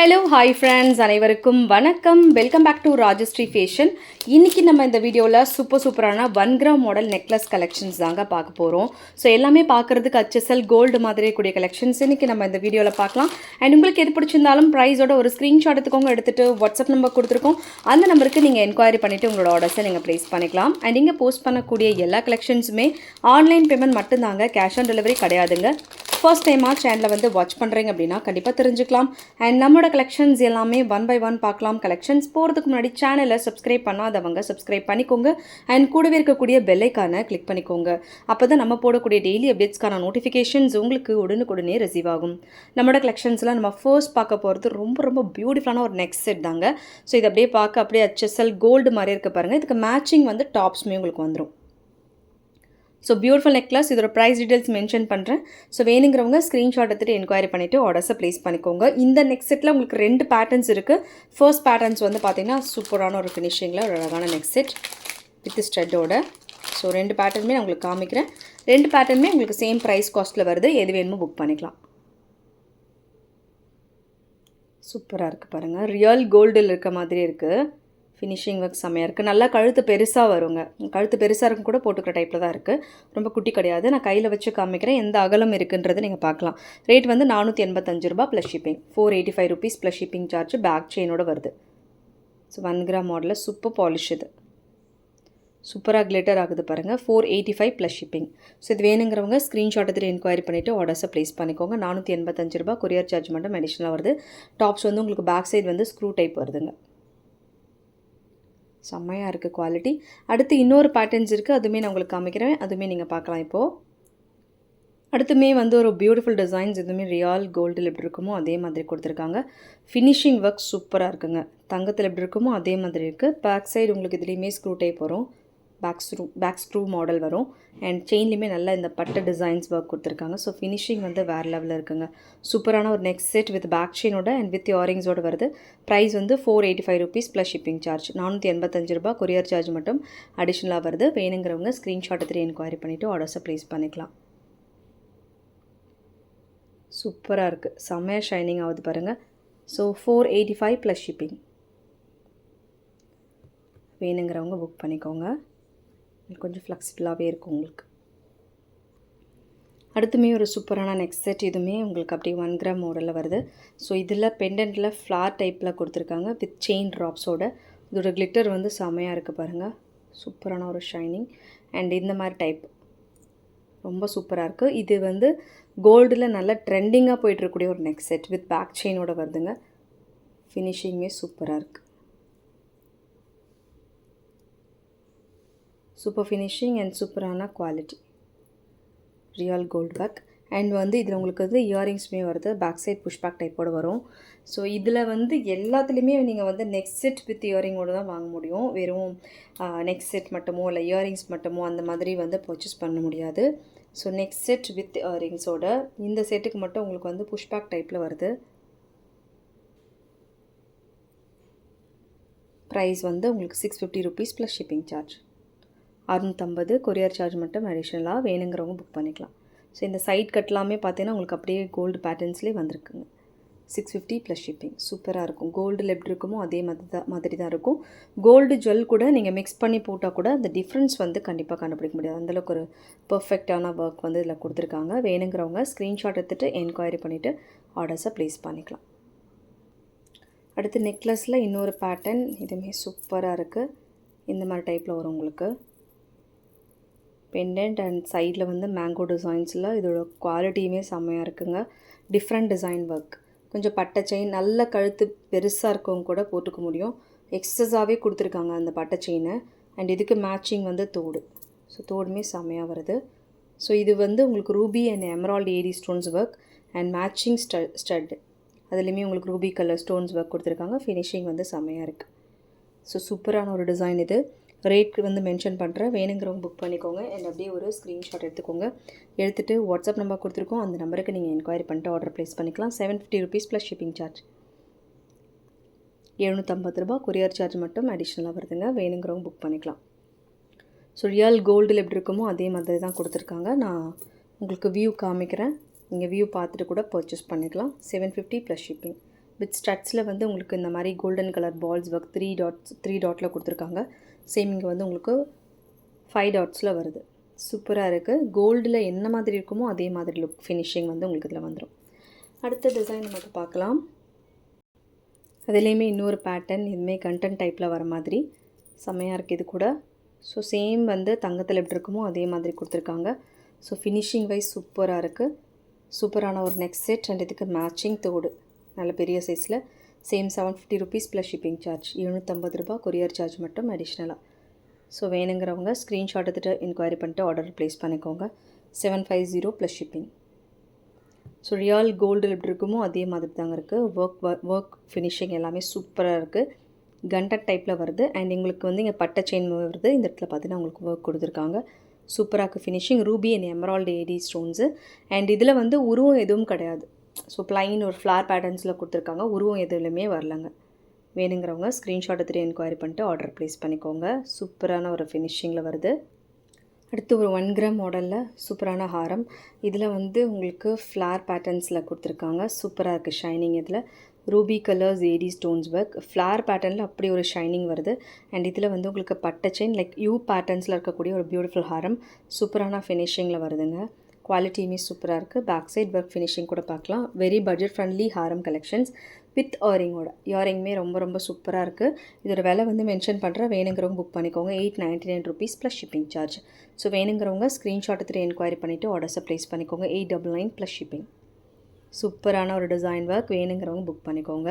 Hello hi friends அனைவருக்கும் வணக்கம். Welcome back to Rajashree fashion இன்றைக்கி நம்ம இந்த வீடியோவில் சூப்பர் சூப்பரான one gram model necklace collections தாங்க பார்க்க போகிறோம் ஸோ எல்லாமே பார்க்குறதுக்கு அச்சசல் கோல்டு மாதிரி கூடிய கலெக்ஷன்ஸ் இன்றைக்கி நம்ம இந்த வீடியோவில் பார்க்கலாம். அண்ட் உங்களுக்கு எது பிடிச்சிருந்தாலும் ப்ரைஸோட ஒரு ஸ்க்ரீன்ஷாட் எடுத்துக்கோங்க எடுத்துகிட்டு வாட்ஸ்அப் நம்பர் கொடுத்துருக்கோம். அந்த நம்பருக்கு நீங்கள் என்கொயரி பண்ணிவிட்டு உங்களோட ஆர்டர்ஸை நீங்கள் ப்ளேஸ் பண்ணிக்கலாம். அண்ட் இங்கே போஸ்ட் பண்ணக்கூடிய எல்லா கலெக்ஷன்ஸுமே ஆன்லைன் பேமெண்ட் மட்டும்தாங்க கேஷ் ஆன் டெலிவரி கிடையாதுங்க. ஃபர்ஸ்ட் டைமாக சேனலை வந்து வாட்ச் பண்ணுறீங்க அப்படின்னா கண்டிப்பாக தெரிஞ்சுக்கலாம். அண்ட் நம்மளோட கலெக்ஷன்ஸ் எல்லாமே ஒன் பை ஒன் பார்க்கலாம். கலெக்ஷன்ஸ் போகிறதுக்கு முன்னாடி சேனலை சப்ஸ்கிரைப் பண்ணாதவங்க சப்ஸ்கிரைப் பண்ணிக்கோங்க. அண்ட் கூடவே இருக்கக்கூடிய பெல்லைக்கான கிளிக் பண்ணிக்கோங்க. அப்போ தான் நம்ம போடக்கூடிய டெய்லி அப்டேட்ஸ்க்கான நோட்டிஃபிகேஷன்ஸ் உங்களுக்கு உடனுக்குடனே ரிசீவ் ஆகும். நம்மளோட கலெக்ஷன்ஸ்லாம் நம்ம ஃபர்ஸ்ட் பார்க்க போகிறது ரொம்ப ரொம்ப பியூட்டிஃபுல்லான ஒரு நெக்ஸ்ட் செட் தாங்க. ஸோ இது அப்படியே பார்க்க அப்படியே ஹெச்எஸ்எல் கோல்டு மாதிரி இருக்க பாருங்கள் இதுக்கு மேட்சிங் வந்து டாப்ஸுமே உங்களுக்கு வந்துடும் ஸோ பியூட்டிஃபுல் நெக்லஸ் இதோட ப்ரைஸ் டீடைல்ஸ் மென்ஷன் பண்ணுறேன் ஸோ வேணுங்கிறவங்க ஸ்க்ரீன்ஷாட் எடுத்துகிட்டு என்கொயரி பண்ணிவிட்டு ஆர்டர்ஸை ப்ளேஸ் பண்ணிக்கோங்க. இந்த நெக்ஸ்ட் செட்டில் உங்களுக்கு ரெண்டு பேட்டர்ன்ஸ் இருக்குது ஃபர்ஸ்ட் பேட்டர்ன்ஸ் வந்து பார்த்திங்கன்னா சூப்பரான ஒரு ஃபினிஷிங்கில் ஒரு அழகான நெக்ஸ்ட் செட் வித் ஸ்டட்டோட ஸோ ரெண்டு பேட்டர்னுமே நான் உங்களுக்கு காமிக்கிறேன். ரெண்டு பேட்டர்னுமே உங்களுக்கு சேம் ப்ரைஸ் காஸ்ட்டில் வருது. எது வேணுமோ புக் பண்ணிக்கலாம். சூப்பராக இருக்குது பாருங்கள் ரியல் கோல்டில் இருக்க மாதிரி இருக்குது ஃபினிஷிங் ஒர்க் செம்மையாக இருக்குது நல்லா கழுத்து பெருசாக வருங்க. கழுத்து பெருசாக இருக்கும் கூட போட்டுக்கிற டைப்பில் தான் இருக்குது ரொம்ப குட்டி கிடையாது. நான் கையில் வச்சு காமிக்கிறேன். எந்த அகலம் இருக்குன்றது நீங்கள் பார்க்கலாம். ரேட் வந்து நானூற்றி எண்பத்தஞ்சு ரூபா plus shipping four eighty five rupees plus shipping charge back செயினோட வருது. ஸோ ஒன் கிராம் மாடலில் சூப்பர் பாலிஷ் இது. சூப்பராக கிளிட்டர் ஆகுது பாருங்கள் four eighty five plus shipping so இது வேணுங்கிறவங்க ஸ்க்ரீன்ஷாட் எடுத்துகிட்டு என்கொயரி பண்ணிவிட்டு ஆர்டர்ஸை ப்ளேஸ் பண்ணிக்கோங்க. நானூற்றி எண்பத்தஞ்சு ரூபா கொரியர் சார்ஜ் மட்டும் அடிஷனலாக வருது. டாப்ஸ் வந்து உங்களுக்கு பேக் சைடு வந்து ஸ்க்ரூ டைப் வருதுங்க. செம்மையாக இருக்குது குவாலிட்டி அடுத்து இன்னொரு பேட்டர்ன்ஸ் இருக்குது அதுவுமே நான் உங்களுக்கு காமிக்கிறேன். அதுவுமே நீங்கள் பார்க்கலாம் இப்போது அடுத்துமே வந்து ஒரு பியூட்டிஃபுல் டிசைன்ஸ் எதுவுமே ரியால் கோல்டில் எப்படி இருக்குமோ அதே மாதிரி கொடுத்துருக்காங்க. ஃபினிஷிங் ஒர்க் சூப்பராக இருக்குங்க. தங்கத்தில் எப்படி இருக்குமோ அதே மாதிரி இருக்குது பேக் சைடு உங்களுக்கு இதுலேயுமே ஸ்க்ரூ டைப் வரும். Back screw back screw model வரும். அண்ட் செயின்லேயுமே நல்லா இந்த பட்டு டிசைன்ஸ் ஒர்க் கொடுத்துருக்காங்க. ஸோ ஃபினிஷிங் வந்து வேறு லெவலில் இருக்குங்க. சூப்பரான ஒரு நெக்ஸ்ட் செட் வித் பேக் செயினோட அண்ட் வித் இயரிங்ஸோட வருது. ப்ரைஸ் வந்து four eighty five rupees plus shipping charge நானூற்றி எண்பத்தஞ்சு ரூபா கொரியர் சார்ஜ் மட்டும் அடிஷ்னலாக வருது. வேணுங்கிறவங்க ஸ்க்ரீன்ஷாட் எடுத்துகிட்டு என்கொயரி பண்ணிவிட்டு ஆர்டர்ஸை ப்ளேஸ் பண்ணிக்கலாம். சூப்பராக இருக்குது செம்மையாக ஷைனிங் ஆகுது பாருங்கள் so four eighty five plus shipping வேணுங்கிறவங்க புக் பண்ணிக்கோங்க. கொஞ்சம் ஃப்ளெக்சிபிளாகவே இருக்கும் உங்களுக்கு. அடுத்துமே ஒரு சூப்பரான நெக்ஸ்ட் செட் இதுவுமே உங்களுக்கு அப்படியே ஒன் கிராம் மாடலில் வருது. ஸோ இதில் பெண்டன்ட்டில் ஃப்ளார் டைப்பில் கொடுத்துருக்காங்க வித் செயின் ட்ராப்ஸோட இதோட கிளிட்டர் வந்து செமையாக இருக்குது பாருங்கள் சூப்பரான ஒரு ஷைனிங் அண்ட் இந்த மாதிரி டைப் ரொம்ப சூப்பராக இருக்குது இது வந்து கோல்டில் நல்ல ட்ரெண்டிங்காக போயிட்டுருக்கக்கூடிய ஒரு நெக் செட் வித் பேக் செயினோட வருதுங்க. ஃபினிஷிங்குமே சூப்பராக இருக்குது சூப்பர் ஃபினிஷிங் அண்ட் சூப்பரான quality real gold back and வந்து இதில் உங்களுக்கு வந்து இயரிங்ஸுமே வருது. பேக் சைட் புஷ் பேக் டைப்போடு வரும். ஸோ இதில் வந்து எல்லாத்துலேயுமே நீங்கள் வந்து நெக்ஸ்ட் செட் வித் இயரிங்கோடு தான் வாங்க முடியும். வெறும் நெக்ஸ்ட் செட் மட்டுமோ இல்லை இயரிங்ஸ் மட்டுமோ அந்த மாதிரி வந்து பர்ச்சேஸ் பண்ண முடியாது. ஸோ நெக்ஸ்ட் செட் வித் இயரிங்ஸோட இந்த செட்டுக்கு மட்டும் உங்களுக்கு வந்து புஷ் பேக் டைப்பில் வருது. ப்ரைஸ் வந்து உங்களுக்கு six fifty rupees plus shipping charge அறுநூற்றம்பது courier charge மட்டும் அடிஷ்னலாக வேணுங்கிறவங்க புக் பண்ணிக்கலாம். ஸோ இந்த சைட் கட்லாமே பார்த்தீங்கன்னா உங்களுக்கு அப்படியே கோல்டு பேட்டர்ன்ஸ்லேயே வந்திருக்குங்க. சிக்ஸ் ஃபிஃப்டி ப்ளஸ் ஷிப்பிங் சூப்பராக இருக்கும். கோல்டில் எப்படி இருக்குமோ அதே மாதிரி தான் மாதிரி தான் இருக்கும். கோல்டு ஜுவல் கூட நீங்கள் மிக்ஸ் பண்ணி போட்டால் கூட அந்த டிஃப்ரென்ஸ் வந்து கண்டிப்பாக கண்டுபிடிக்க முடியாது. அந்தளவுக்கு ஒரு பர்ஃபெக்டான ஒர்க் வந்து இதில் கொடுத்துருக்காங்க. வேணுங்கிறவங்க ஸ்க்ரீன்ஷாட் எடுத்துகிட்டு என்கொயரி பண்ணிவிட்டு ஆர்டர்ஸை ப்ளேஸ் பண்ணிக்கலாம். அடுத்து நெக்லஸில் இன்னொரு பேட்டர்ன் இதுவுமே சூப்பராக இருக்குது இந்த மாதிரி டைப்பில் வரும் உங்களுக்கு. பெண்டன்ட் அண்ட் சைடில் வந்து மேங்கோ டிசைன்ஸில் இதோட குவாலிட்டியுமே செம்மையாக இருக்குங்க. டிஃப்ரெண்ட் டிசைன் ஒர்க் கொஞ்சம் பட்டை செயின் நல்ல கழுத்து பெருசாக இருக்கவங்க கூட போட்டுக்க முடியும். எக்ஸஸாகவே கொடுத்துருக்காங்க அந்த பட்டை செயினை அண்ட் இதுக்கு மேட்சிங் வந்து தோடு. ஸோ தோடுமே செம்மையாக வருது. ஸோ இது வந்து உங்களுக்கு ruby and emerald AD stones work and matching stud stud அதுலேயுமே உங்களுக்கு ரூபி கலர் ஸ்டோன்ஸ் ஒர்க் கொடுத்துருக்காங்க. ஃபினிஷிங் வந்து செம்மையாக இருக்குது ஸோ சூப்பரான ஒரு டிசைன் இது. ரேட் வந்து மென்ஷன் பண்ணுறேன் வேணுங்கிறவங்க புக் பண்ணிக்கோங்க. அண்ட் அப்படியே ஒரு ஸ்க்ரீன்ஷாட் எடுத்துக்கோங்க. எடுத்துகிட்டு வாட்ஸ்அப் நம்பர் கொடுத்துருக்கோம். அந்த நம்பருக்கு நீங்கள் என்கொயரி பண்ணிட்டு ஆர்டர் ப்ளேஸ் பண்ணிக்கலாம். Seven fifty rupees plus shipping charge எழுநூற்றம்பது ரூபா கொரியர் சார்ஜ் மட்டும் அடிஷ்னலாக வருதுங்க. வேணுங்கிறவங்க புக் பண்ணிக்கலாம். ஸோ ரியல் கோல்டில் எப்படி இருக்குமோ அதே மாதிரி தான் கொடுத்துருக்காங்க. நான் உங்களுக்கு வியூ காமிக்கிறேன். நீங்கள் வியூ பார்த்துட்டு கூட பர்ச்சேஸ் பண்ணிக்கலாம். Seven fifty plus shipping with ஸ்டட்ஸில் வந்து உங்களுக்கு இந்த மாதிரி golden colour balls work three dots three டாட்டில் கொடுத்துருக்காங்க. சேம் இங்கே வந்து உங்களுக்கு ஃபைவ் டாட்ஸில் வருது. சூப்பராக இருக்குது கோல்டில் என்ன மாதிரி இருக்குமோ அதே மாதிரி லுக் ஃபினிஷிங் வந்து உங்களுக்கு இதில் வந்துடும் அடுத்த டிசைன் மட்டும் பார்க்கலாம். அதுலேயுமே இன்னொரு பேட்டர்ன் இதுவுமே கண்டென்ட் டைப்பில் வர மாதிரி. செம்மையாக இருக்குது இது கூட. ஸோ சேம் வந்து தங்கத்தில் எப்படி இருக்குமோ அதே மாதிரி கொடுத்துருக்காங்க. ஸோ ஃபினிஷிங் வைஸ் சூப்பராக இருக்குது சூப்பரான ஒரு நெக்ஸ்ட் செட் அண்ட் இதுக்கு மேட்சிங் தோடு. நல்ல பெரிய சைஸில் same seven fifty rupees plus shipping charge எழுநூற்றம்பது ரூபா கொரியர் சார்ஜ் மட்டும் அடிஷ்னலாக ஸோ வேணுங்கிறவங்க ஸ்க்ரீன்ஷாட் எடுத்துகிட்டு என்கொயரி பண்ணிட்டு ஆர்டர் ப்ளேஸ் பண்ணிக்கோங்க. Seven five zero plus shipping so real gold எப்படி இருக்குமோ அதே மாதிரி தாங்க இருக்குது ஒர்க் ஒர்க் ஃபினிஷிங் எல்லாமே சூப்பராக இருக்குது கண்டட் டைப்பில் வருது. அண்ட் எங்களுக்கு வந்து இங்கே பட்டை செயின் வருது. இந்த இடத்துல பார்த்தீங்கன்னா உங்களுக்கு ஒர்க் கொடுத்துருக்காங்க. சூப்பராக இருக்குது finishing ruby and emerald AD stones and இதில் வந்து உருவம் எதுவும் கிடையாது. ஸோ ப்ளைன் ஒரு ஃப்ளார் பேட்டர்ன்ஸில் கொடுத்துருக்காங்க. உருவம் எதுலையுமே வரலங்க. வேணுங்கிறவங்க ஸ்க்ரீன்ஷாட் எடுத்துகிட்டு என்கொயரி பண்ணிட்டு ஆர்டர் ப்ளேஸ் பண்ணிக்கோங்க. சூப்பரான ஒரு ஃபினிஷிங்கில் வருது. அடுத்து ஒரு ஒன் கிராம் மாடலில் சூப்பரான ஹாரம். இதில் வந்து உங்களுக்கு ஃப்ளார் பேட்டர்ன்ஸில் கொடுத்துருக்காங்க. சூப்பராக இருக்குது ஷைனிங் இதில். Ruby colours AD stones work flower பேட்டர்னில் அப்படி ஒரு ஷைனிங் வருது. அண்ட் இதில் வந்து உங்களுக்கு பட்டை செயின் லைக் யூ பேட்டர்ன்ஸில் இருக்கக்கூடிய ஒரு பியூட்டிஃபுல் ஹாரம். சூப்பரான ஃபினிஷிங்கில் வருதுங்க. குவாலிட்டியுமே சூப்பராக இருக்குது பேக் சைட் ஒர்க் ஃபினிஷிங் கூட பார்க்கலாம். வெரி பட்ஜெட் ஃப்ரெண்ட்லி ஹாரம் கலெக்ஷன்ஸ் வித் இயரிங்கோட இயரிங்குமே ரொம்ப ரொம்ப சூப்பராக இருக்குது இதோட விலை வந்து மென்ஷன் பண்ணுற வேணுங்கிறவங்க புக் பண்ணிக்கோங்க. Eight ninety nine rupees plus shipping charge so வேணுங்கிறவங்க ஸ்க்ரீன்ஷாட் எடுத்துகிட்டு என்கொயரி பண்ணிவிட்டு ஆர்டர்ஸை ப்ளேஸ் பண்ணிக்கோங்க. Eight double nine plus shipping சூப்பரான ஒரு டிசைன் ஒர்க் வேணுங்கிறவங்க புக் பண்ணிக்கோங்க.